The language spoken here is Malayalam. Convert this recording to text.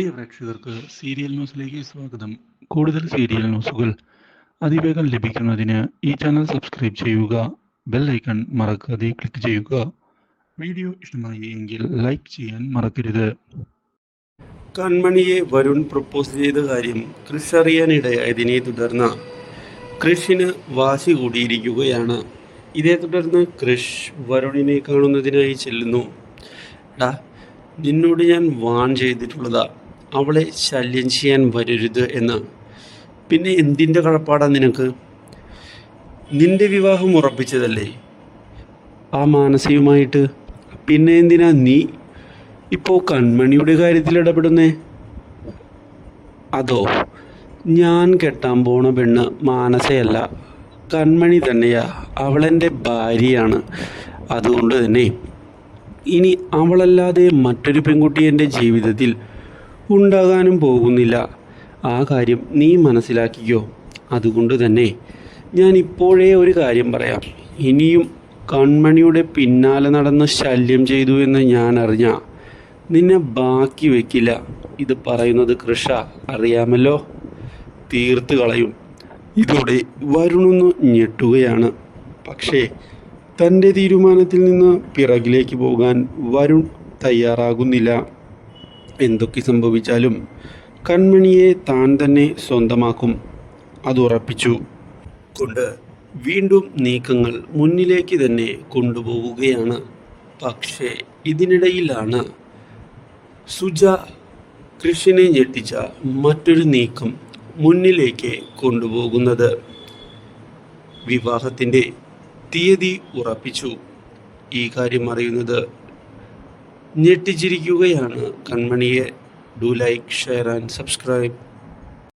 പ്രിയ പ്രേക്ഷകർക്ക് സീരിയൽ ന്യൂസിലേക്ക് സ്വാഗതം. കൂടുതൽ സീരിയൽ ന്യൂസുകൾ അതിവേഗം ലഭിക്കുന്നതിന് ഈ ചാനൽ സബ്സ്ക്രൈബ് ചെയ്യുക ബെൽ ഐക്കൺ മറക്കാതെ ക്ലിക്ക് ചെയ്യുക. വീഡിയോ ഇഷ്ടമായി എങ്കിൽ ലൈക്ക് ചെയ്യാൻ മറക്കരുത്. കൺമണിയെ വരുൺ പ്രപ്പോസ് ചെയ്ത കാര്യം ക്രിഷ് അറിയാനിടയായതിനെ തുടർന്ന് ക്രിഷിന് വാശി കൂടിയിരിക്കുകയാണ്. ഇതേ തുടർന്ന് കൃഷ് വരുണിനെ കാണുന്നതിനായി ചെല്ലുന്നു. ഡാ നിന്നോട് ഞാൻ വാൺ ചെയ്തിട്ടുള്ളതാ. അവളെ ശല്യം ചെയ്യാൻ വരരുത് എന്ന്. പിന്നെ എന്തിന്റെ കഴപ്പാടാ നിനക്ക്? നിന്റെ വിവാഹം ഉറപ്പിച്ചതല്ലേ? ആ മാനസികമായിട്ട്. പിന്നെ എന്തിനാ നീ ഇപ്പോൾ കൺമണിയുടെ കാര്യത്തിൽ ഇടപെടുന്നേ? അതോ ഞാൻ കെട്ടാൻ പോണ പെണ്ണ് മാനസയല്ല കൺമണി തന്നെയാ. അവളെന്റെ ഭാര്യയാണ്. അതുകൊണ്ട് തന്നെ ഇനി അവളല്ലാതെ മറ്റൊരു പെൺകുട്ടി എന്റെ ജീവിതത്തിൽ ഉണ്ടാകാനും പോകുന്നില്ല. ആ കാര്യം നീ മനസ്സിലാക്കിയോ അതുകൊണ്ട് തന്നെ ഞാൻ ഇപ്പോഴേ ഒരു കാര്യം പറയാം. ഇനിയും കൺമണിയുടെ പിന്നാലെ നടന്ന് ശല്യം ചെയ്തു എന്ന് ഞാൻ അറിഞ്ഞ നിന്നെ ബാക്കി വെക്കില്ല. ഇത് പറയുന്നത് കൃഷ അറിയാമല്ലോ? തീർത്ത് കളയും. ഇതോടെ വരുണൊന്ന് ഞെട്ടുകയാണ്. പക്ഷേ തന്റെ തീരുമാനത്തിൽ നിന്ന് പിറകിലേക്ക് പോകാൻ വരുൺ തയ്യാറാകുന്നില്ല. എന്തൊക്കെ സംഭവിച്ചാലും കൺമണിയെ താൻ തന്നെ സ്വന്തമാക്കും. അതുറപ്പിച്ചു കൊണ്ട് വീണ്ടും നീക്കങ്ങൾ മുന്നിലേക്ക് തന്നെ കൊണ്ടുപോവുകയാണ്. പക്ഷേ ഇതിനിടയിലാണ് സുജ കൃഷിനെ ഞെട്ടിച്ച മറ്റൊരു നീക്കം മുന്നിലേക്ക് കൊണ്ടുപോകുന്നത്. വിവാഹത്തിന്റെ തീയതി ഉറപ്പിച്ചു. ഈ കാര്യം അറിയുന്നത് ഞെട്ടിച്ചിരിക്കുകയാണ്. കൺമണിയെ do like share and subscribe.